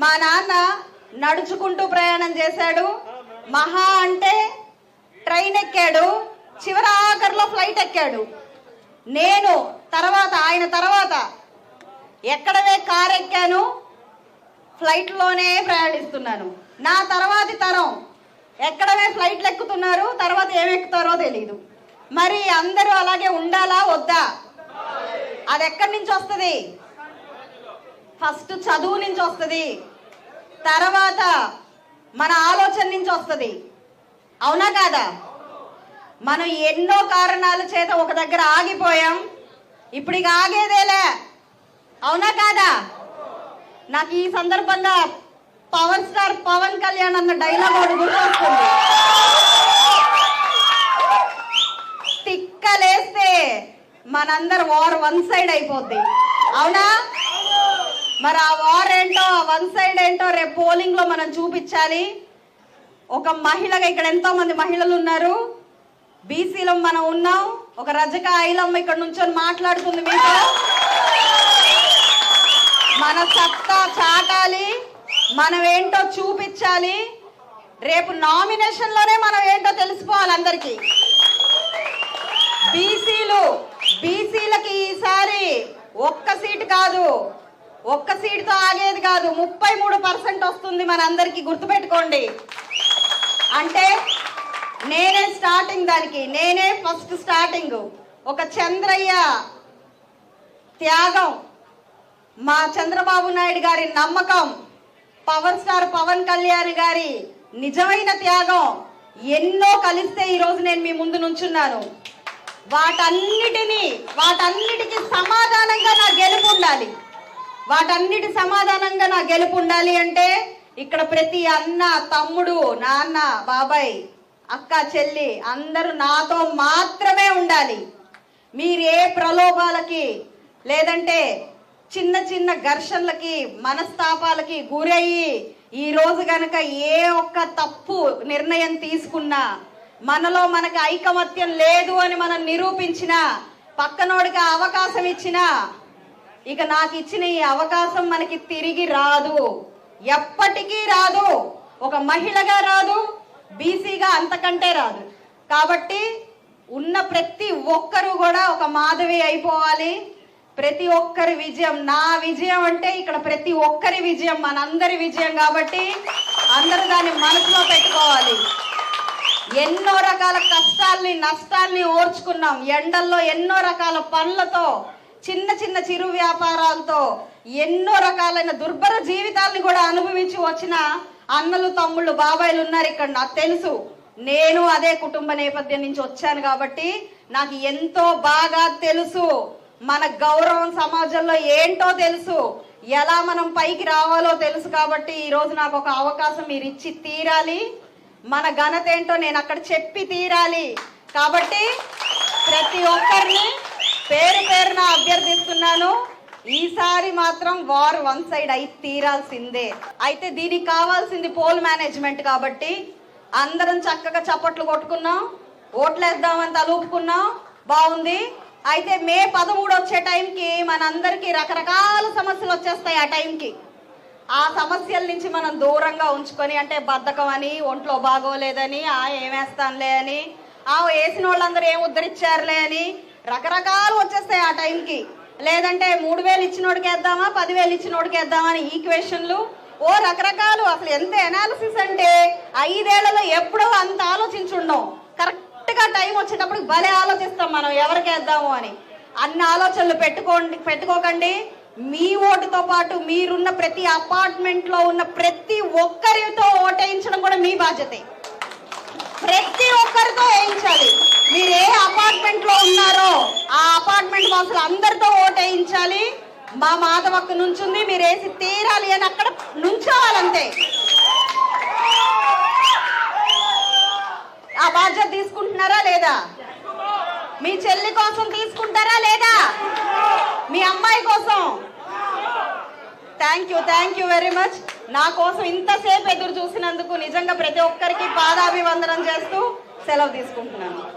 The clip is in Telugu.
మా నాన్న నడుచుకుంటూ ప్రయాణం చేశాడు. మహా అంటే ట్రైన్ ఎక్కాడు. చివరి ఆఖరిలో ఫ్లైట్ ఎక్కాడు. నేను తర్వాత ఆయన తర్వాత ఎక్కడవే కార్ ఎక్కాను. ఫ్లైట్లోనే ప్రయాణిస్తున్నాను. నా తర్వాతి తరం ఎక్కడవే ఫ్లైట్లు ఎక్కుతున్నారు తర్వాత ఏమి ఎక్కుతారో తెలియదు మరి అందరూ అలాగే ఉండాలా వద్దా? అది ఎక్కడి నుంచి వస్తుంది? ఫస్ట్ చదువు నుంచి వస్తుంది. తర్వాత మన ఆలోచన నుంచి వస్తుంది. అవునా కాదా? మనం ఎన్నో కారణాల చేత ఒక దగ్గర ఆగిపోయాం. ఇప్పుడు ఇక ఆగేదేలే. అవునా కాదా? నాకు ఈ సందర్భంగా పవర్ స్టార్ పవన్ కళ్యాణ్ అన్న డైలాగ్ ఒకటి గుర్తొస్తుంది. తిక్కలేస్తే మనందరు వార్ వన్ సైడ్ అయిపోద్ది. అవునా? మరి ఆ వార్ ఏంటో ఆ వన్ సైడ్ ఏంటో రేపు పోలింగ్లో మనం చూపించాలి. ఒక మహిళగా ఇక్కడ ఎంతో మంది మహిళలు ఉన్నారు. బీసీలో మనం ఉన్నాం. ఒక రజక ఐలమ్మ ఇక్కడ నుంచొని మాట్లాడుతుంది మీతో. మన సత్తా చాటాలి. మనం ఏంటో చూపించాలి. రేపు నామినేషన్లోనే మనం ఏంటో తెలిసిపోవాలి అందరికీ. బీసీలు బీసీలకి ఈసారి ఒక్క సీటు కాదు. ఒక్క సీటుతో ఆగేది కాదు. ముప్పై మూడు పర్సెంట్ వస్తుంది మనందరికీ గుర్తుపెట్టుకోండి. అంటే నేనే స్టార్టింగ్ దానికి. నేనే ఫస్ట్ స్టార్టింగ్ ఒక చంద్రయ్య త్యాగం. మా చంద్రబాబు నాయుడు గారి నమ్మకం. పవర్ స్టార్ పవన్ కళ్యాణ్ గారి నిజమైన త్యాగం. ఎన్నో కలిస్తే ఈరోజు నేను మీ ముందు నుంచున్నాను. వాటన్నిటినీ వాటన్నిటికీ సమాధానంగా నా గెలుపు ఉండాలి. వాటన్నిటి సమాధానంగా నా గెలుపు ఉండాలి అంటే ఇక్కడ ప్రతి అన్న తమ్ముడు నాన్న బాబాయ్ అక్క చెల్లి అందరూ నాతో మాత్రమే ఉండాలి. మీరు ఏ ప్రలోభాలకి లేదంటే చిన్న చిన్న ఘర్షణలకి మనస్తాపాలకి గురయ్యి ఈ రోజు గనక ఏ ఒక్క తప్పు నిర్ణయం తీసుకున్నా మనలో మనకి ఐకమత్యం లేదు అని మనం నిరూపించిన పక్కనోడికి అవకాశం ఇచ్చినా ఇక నాకు ఇచ్చిన ఈ అవకాశం మనకి తిరిగి రాదు. ఎప్పటికీ రాదు. ఒక మహిళగా రాదు బీసీగా అంతకంటే రాదు. కాబట్టి ఉన్న ప్రతి ఒక్కరు కూడా ఒక మాధవి అయిపోవాలి. ప్రతి ఒక్కరి విజయం నా విజయం అంటే ఇక్కడ ప్రతి ఒక్కరి విజయం మనందరి విజయం కాబట్టి అందరూ దాన్ని మనసులో పెట్టుకోవాలి. ఎన్నో రకాల కష్టాల్ని నష్టాల్ని ఓర్చుకున్నాం. ఎండల్లో ఎన్నో రకాల పనులతో చిన్న చిన్న చిరు వ్యాపారాలతో ఎన్నో రకాలైన దుర్భర జీవితాల్ని కూడా అనుభవించి వచ్చిన అన్నలు తమ్ముళ్ళు బాబాయిలు ఉన్నారు ఇక్కడ. నాకు తెలుసు. నేను అదే కుటుంబ నేపథ్యం నుంచి వచ్చాను కాబట్టి నాకు ఎంతో బాగా తెలుసు. మన గౌరవం సమాజంలో ఏంటో తెలుసు. ఎలా మనం పైకి రావాలో తెలుసు కాబట్టి ఈరోజు నాకు ఒక అవకాశం మీరు ఇచ్చి తీరాలి. మన ఘనత ఏంటో నేను అక్కడ చెప్పి తీరాలి. కాబట్టి ప్రతి ఒక్కరిని పేరు పేరున అభ్యర్థిస్తున్నాను. ఈసారి మాత్రం వార్ వన్ సైడ్ అయి తీరాల్సిందే. అయితే దీనికి కావాల్సింది పోల్ మేనేజ్మెంట్ కాబట్టి అందరం చక్కగా చప్పట్లు కొట్టుకున్నాం. ఓట్లేద్దామని తలూపుకున్నాం బాగుంది. అయితే మే పదమూడు వచ్చే టైంకి మనందరికీ రకరకాల సమస్యలు వచ్చేస్తాయి ఆ టైంకి. ఆ సమస్యల నుంచి మనం దూరంగా ఉంచుకొని అంటే బద్ధకం అని ఒంట్లో బాగోలేదని ఆ ఏమేస్తానులే అని ఆ వేసిన వాళ్ళందరూ ఏం ఉద్ధరించారులే అని రకరకాలు వచ్చేస్తాయి ఆ టైంకి. లేదంటే మూడు వేలు ఇచ్చినోడికి వేద్దామా పదివేలు ఇచ్చినోడికి వేద్దామా అని ఈక్వేషన్లు. ఓ రకరకాలు అసలు ఎంత ఎనాలిసిస్ అంటే ఐదేళ్ళలో ఎప్పుడో అంత ఆలోచించుండం కరెక్ట్గా టైం వచ్చేటప్పుడు భలే ఆలోచిస్తాం మనం ఎవరికి వేద్దాము అని. అన్ని ఆలోచనలు పెట్టుకోండి పెట్టుకోకండి. మీ ఓటుతో పాటు మీరున్న ప్రతి అపార్ట్మెంట్లో ఉన్న ప్రతి ఒక్కరితో ఓటేయించడం కూడా మీ బాధ్యతే. ప్రతి ఒక్కరితో వేయించాలి. మీరు ఏ అపార్ట్మెంట్లో ఉన్నారో ఆ అపార్ట్మెంట్ వాసులు అందరితో ఓటేయించాలి మా మాధవక్క నుంచుంది మీరు వేసి తీరాలి అని అక్కడ నుంచోవాలంతే. ఆ బాధ్యత తీసుకుంటున్నారా లేదా? మీ చెల్లి కోసం తీసుకుంటారా లేదా? మీ అమ్మాయి కోసం. Thank you thank you very much నా కోసం ఇంతసేపు ఎదురు చూసినందుకు నిజంగా ప్రతి ఒక్కరికి పాదాభివందనం చేస్తూ సెలవు తీసుకుంటున్నాను.